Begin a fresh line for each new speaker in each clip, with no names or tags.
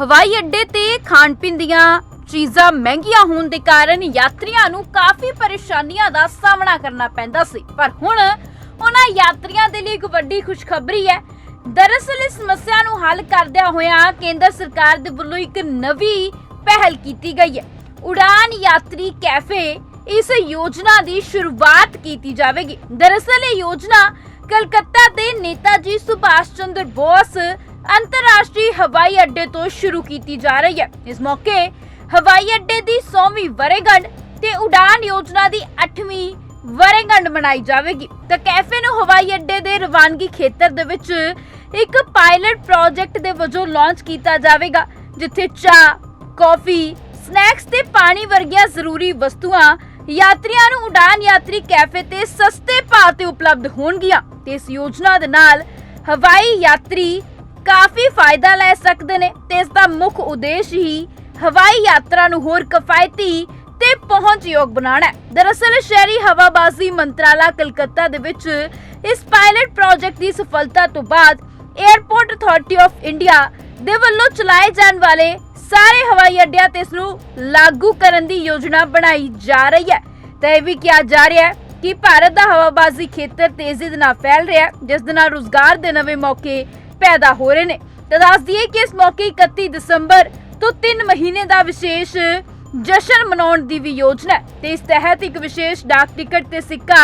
ਹਵਾਈ ਅੱਡੇ ਤੇ ਖਾਣ ਪੀਣ ਦੀਆਂ ਚੀਜ਼ਾਂ ਮਹਿੰਗੀਆਂ ਹੋਣ ਦੇ ਕਾਰਨ ਯਾਤਰੀਆਂ ਨੂੰ ਕਾਫੀ ਪਰੇਸ਼ਾਨੀਆਂ ਦਾ ਸਾਹਮਣਾ ਕਰਨਾ ਪੈਂਦਾ ਸੀ। ਪਰ ਹੁਣ ਉਹਨਾਂ ਯਾਤਰੀਆਂ ਦੇ ਲਈ ਇੱਕ ਵੱਡੀ ਖੁਸ਼ਖਬਰੀ ਹੈ। ਦਰਅਸਲ ਇਸ ਸਮੱਸਿਆ ਨੂੰ ਹੱਲ ਕਰਦਿਆਂ ਹੋਇਆਂ ਕੇਂਦਰ ਸਰਕਾਰ ਦੇ ਵੱਲੋਂ ਇੱਕ ਨਵੀਂ ਪਹਿਲ ਕੀਤੀ ਗਈ ਹੈ। ਉਡਾਨ ਯਾਤਰੀ ਕੈਫੇ ਇਸ ਯੋਜਨਾ ਦੀ ਸ਼ੁਰੂਆਤ ਕੀਤੀ ਜਾਵੇਗੀ। ਦਰਅਸਲ ਇਹ ਯੋਜਨਾ ਕਲਕੱਤਾ ਦੇ ਨੇਤਾ ਜੀ ਸੁਭਾਸ਼ ਚੰਦਰ ਬੋਸ ਅੰਤਰਰਾਸ਼ਟਰੀ ਹਵਾਈ ਅੱਡੇ ਤੋਂ ਸ਼ੁਰੂ ਕੀਤੀ ਜਾ ਰਹੀ ਹੈ। ਇਸ ਮੌਕੇ ਹਵਾਈ ਅੱਡੇ ਦੀ 100ਵੀਂ ਵਰੇਗੰਢ ਤੇ ਉਡਾਨ ਯੋਜਨਾ ਦੀ 8ਵੀਂ ਵਰੇਗੰਢ ਮਨਾਈ ਜਾਵੇਗੀ। ਤਾਂ ਕੈਫੇ ਨੂੰ ਹਵਾਈ ਅੱਡੇ ਦੇ ਰਵਾਨਗੀ ਖੇਤਰ ਦੇ ਵਿੱਚ ਇੱਕ ਪਾਇਲਟ ਪ੍ਰੋਜੈਕਟ ਦੇ ਵਜੋਂ ਲਾਂਚ ਕੀਤਾ ਜਾਵੇਗਾ, ਜਿੱਥੇ ਚਾਹ, ਕੌਫੀ, ਸਨੈਕਸ ਤੇ ਪਾਣੀ ਵਰਗੀਆਂ ਜ਼ਰੂਰੀ ਵਸਤੂਆਂ ਯਾਤਰੀਆਂ ਨੂੰ ਉਡਾਨ ਯਾਤਰੀ ਕੈਫੇ ਤੇ ਸਸਤੇ ਭਾਅ ਤੇ ਉਪਲਬਧ ਹੋਣਗੀਆਂ। ਤੇ ਇਸ ਯੋਜਨਾ ਦੇ ਨਾਲ ਹਵਾਈ ਯਾਤਰੀ ਕਾਫੀ ਫਾਇਦਾ ਲੈ ਸਕਦੇ ਨੇ ਤੇ ਇਸ ਦਾ ਮੁੱਖ ਉਦੇਸ਼ ਹੀ ਹਵਾਈ ਯਾਤਰਾ ਨੂੰ ਹੋਰ ਕਿਫਾਇਤੀ ਤੇ ਪਹੁੰਚਯੋਗ ਬਣਾਉਣਾ ਹੈ। ਦਰਅਸਲ, ਸ਼ਹਿਰੀ ਹਵਾਬਾਜ਼ੀ ਮੰਤਰਾਲਾ ਕਲਕੱਤਾ ਦੇ ਵਿੱਚ ਇਸ ਪਾਇਲਟ ਪ੍ਰੋਜੈਕਟ ਦੀ ਸਫਲਤਾ ਤੋਂ ਬਾਅਦ 에ਅਰਪੋਰਟ ਅਥਾਰਟੀ ਆਫ ਇੰਡੀਆ ਦੇ ਵੱਲੋਂ ਚਲਾਏ ਜਾਣ ਵਾਲੇ ਸਾਰੇ ਹਵਾਈ ਅੱਡਿਆਂ ਤੇ ਇਸ ਨੂੰ ਲਾਗੂ ਕਰਨ ਦੀ ਯੋਜਨਾ ਬਣਾਈ ਜਾ ਰਹੀ ਹੈ। ਤੇ ਇਹ ਵੀ ਕਿਹਾ ਜਾ ਰਿਹਾ ਹੈ ਕਿ ਭਾਰਤ ਦਾ ਹਵਾਬਾਜ਼ੀ ਖੇਤਰ ਤੇਜ਼ੀ ਦੇ ਨਾਲ ਫੈਲ ਰਿਹਾ ਹੈ, ਜਿਸ ਦੇ ਨਾਲ ਰੁਜ਼ਗਾਰ ਦੇ ਨਵੇਂ ਮੌਕੇ ਪੈਦਾ ਹੋ ਰਹੇ ਨੇ। ਤਾਂ ਦੱਸ ਦਈਏ ਕਿ ਇਸ ਮੌਕੇ 31 ਦਸੰਬਰ ਤੋਂ 3 ਮਹੀਨੇ ਦਾ ਵਿਸ਼ੇਸ਼ ਜਸ਼ਨ ਮਨਾਉਣ ਦੀ ਵੀ ਯੋਜਨਾ ਹੈ। ਤੇ ਇਸ ਤਹਿਤ ਇੱਕ ਵਿਸ਼ੇਸ਼ ਡਾਕ ਟਿਕਟ ਤੇ ਸਿੱਕਾ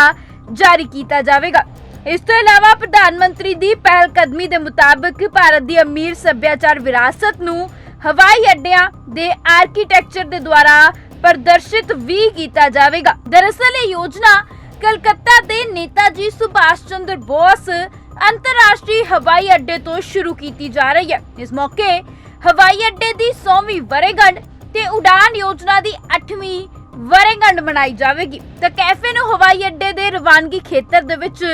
ਜਾਰੀ ਕੀਤਾ ਜਾਵੇਗਾ। ਇਸ ਤੋਂ ਇਲਾਵਾ ਪ੍ਰਧਾਨ ਮੰਤਰੀ ਦੀ ਪਹਿਲ ਕਦਮੀ ਦੇ ਮੁਤਾਬਕ ਭਾਰਤ ਦੀ ਅਮੀਰ ਸੱਭਿਆਚਾਰ ਵਿਰਾਸਤ ਨੂੰ ਹਵਾਈ ਅੱਡਿਆਂ ਦੇ ਆਰਕੀਟੈਕਚਰ ਦੇ ਦੁਆਰਾ ਪ੍ਰਦਰਸ਼ਿਤ ਵੀ ਕੀਤਾ ਜਾਵੇਗਾ। ਦਰਅਸਲ ਇਹ ਯੋਜਨਾ ਕਲਕੱਤਾ ਦੇ ਨੇਤਾ ਜੀ ਸੁਭਾਸ਼ ਚੰਦਰ ਬੋਸ ਅੰਤਰਰਾਸ਼ਟਰੀ ਹਵਾਈ ਅੱਡੇ ਤੋਂ ਸ਼ੁਰੂ ਕੀਤੀ ਜਾ ਰਹੀ ਹੈ। ਇਸ ਮੌਕੇ ਹਵਾਈ ਅੱਡੇ ਦੀ 100ਵੀਂ ਵਰੇਗੰਢ ਤੇ ਉਡਾਨ ਯੋਜਨਾ ਦੀ 8ਵੀਂ ਵਰੇਗੰਢ ਮਨਾਈ ਜਾਵੇਗੀ। ਤਾਂ ਕੈਫੇ ਨੂੰ ਹਵਾਈ ਅੱਡੇ ਦੇ ਰਵਾਨਗੀ ਖੇਤਰ ਦੇ ਵਿੱਚ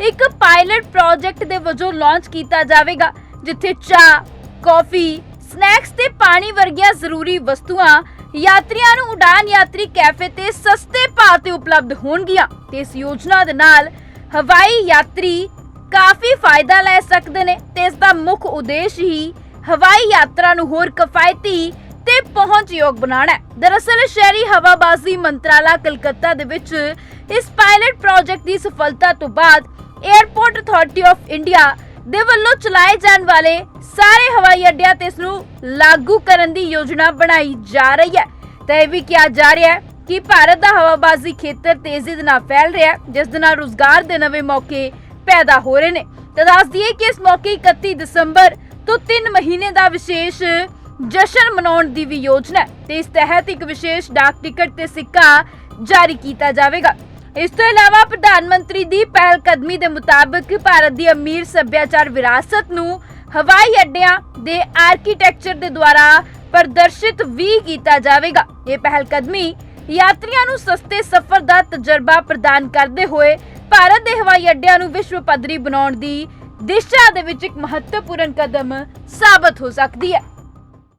ਇੱਕ ਪਾਇਲਟ ਪ੍ਰੋਜੈਕਟ ਦੇ ਵਜੋਂ ਲਾਂਚ ਕੀਤਾ ਜਾਵੇਗਾ, ਜਿੱਥੇ ਚਾਹ, ਕਾਫੀ, ਸਨੈਕਸ ਤੇ ਪਾਣੀ ਵਰਗੀਆਂ ਜ਼ਰੂਰੀ ਵਸਤੂਆਂ ਯਾਤਰੀਆਂ ਨੂੰ ਉਡਾਨ ਯਾਤਰੀ ਕੈਫੇ ਤੇ ਸਸਤੇ ਭਾਅ ਤੇ ਉਪਲਬਧ ਹੋਣਗੀਆਂ। ਤੇ ਇਸ ਯੋਜਨਾ ਦੇ ਨਾਲ ਹਵਾਈ ਯਾਤਰੀ ਕਾਫੀ ਫਾਇਦਾ ਲੈ ਸਕਦੇ ਨੇ ਤੇ ਇਸ ਦਾ ਮੁੱਖ ਉਦੇਸ਼ ਹੀ ਹਵਾਈ ਯਾਤਰਾ ਨੂੰ ਹੋਰ ਕਿਫਾਇਤੀ ਤੇ ਪਹੁੰਚਯੋਗ ਬਣਾਉਣਾ ਹੈ। ਦਰਅਸਲ, ਸ਼ਹਿਰੀ ਹਵਾਬਾਜ਼ੀ ਮੰਤਰਾਲਾ ਕਲਕੱਤਾ ਦੇ ਵਿੱਚ ਇਸ ਪਾਇਲਟ ਪ੍ਰੋਜੈਕਟ ਦੀ ਸਫਲਤਾ ਤੋਂ ਬਾਅਦ 에ਅਰਪੋਰਟ ਅਥਾਰਟੀ ਆਫ ਇੰਡੀਆ ਦੇ ਵੱਲੋਂ ਚਲਾਏ ਜਾਣ ਵਾਲੇ ਸਾਰੇ ਹਵਾਈ ਅੱਡਿਆਂ ਤੇ ਇਸ ਨੂੰ ਲਾਗੂ ਕਰਨ ਦੀ ਯੋਜਨਾ ਬਣਾਈ ਜਾ ਰਹੀ ਹੈ। ਤਾਂ ਇਹ ਵੀ ਕਿਹਾ ਜਾ ਰਿਹਾ ਹੈ ਕਿ ਭਾਰਤ ਦਾ ਹਵਾਬਾਜ਼ੀ ਖੇਤਰ ਤੇਜ਼ੀ ਦੇ ਨਾਲ ਫੈਲ ਰਿਹਾ ਹੈ, ਜਿਸ ਦੇ ਨਾਲ ਰੁਜ਼ਗਾਰ ਦੇ ਨਵੇਂ ਮੌਕੇ ਪੈਦਾ ਹੋ ਰਹੇ ਨੇ। ਤਾਂ ਦੱਸ ਦਈਏ ਕਿ ਇਸ ਮੌਕੇ 31 ਦਸੰਬਰ ਤੋਂ 3 ਮਹੀਨੇ ਦਾ ਵਿਸ਼ੇਸ਼ ਜਸ਼ਨ ਮਨਾਉਣ ਦੀ ਵੀ ਯੋਜਨਾ ਹੈ ਤੇ ਇਸ ਤਹਿਤ ਇੱਕ ਵਿਸ਼ੇਸ਼ ਡਾਕ ਟਿਕਟ ਤੇ ਸਿੱਕਾ ਜਾਰੀ ਕੀਤਾ ਜਾਵੇਗਾ। ਇਸ ਤੋਂ ਇਲਾਵਾ ਪ੍ਰਧਾਨ ਮੰਤਰੀ ਦੀ ਪਹਿਲ ਕਦਮੀ ਦੇ ਮੁਤਾਬਕ ਭਾਰਤ ਦੀ ਅਮੀਰ ਸੱਭਿਆਚਾਰ ਵਿਰਾਸਤ ਨੂੰ ਹਵਾਈ ਅੱਡਿਆਂ ਦੇ ਆਰਕੀਟੈਕਚਰ ਦੇ ਦੁਆਰਾ ਪ੍ਰਦਰਸ਼ਿਤ ਵੀ ਕੀਤਾ ਜਾਵੇਗਾ। ਇਹ ਪਹਿਲ ਕਦਮੀ ਯਾਤਰੀਆਂ ਨੂੰ ਸਸਤੇ ਸਫ਼ਰ ਦਾ ਤਜਰਬਾ ਪ੍ਰਦਾਨ ਕਰਦੇ ਹੋਏ ਭਾਰਤ ਦੇ ਹਵਾਈ ਅੱਡਿਆਂ ਨੂੰ ਵਿਸ਼ਵ ਪੱਧਰੀ ਬਣਾਉਣ ਦੀ ਦਿਸ਼ਾ ਦੇ ਵਿੱਚ ਇੱਕ ਮਹੱਤਵਪੂਰਨ ਕਦਮ ਸਾਬਤ ਹੋ ਸਕਦੀ ਹੈ।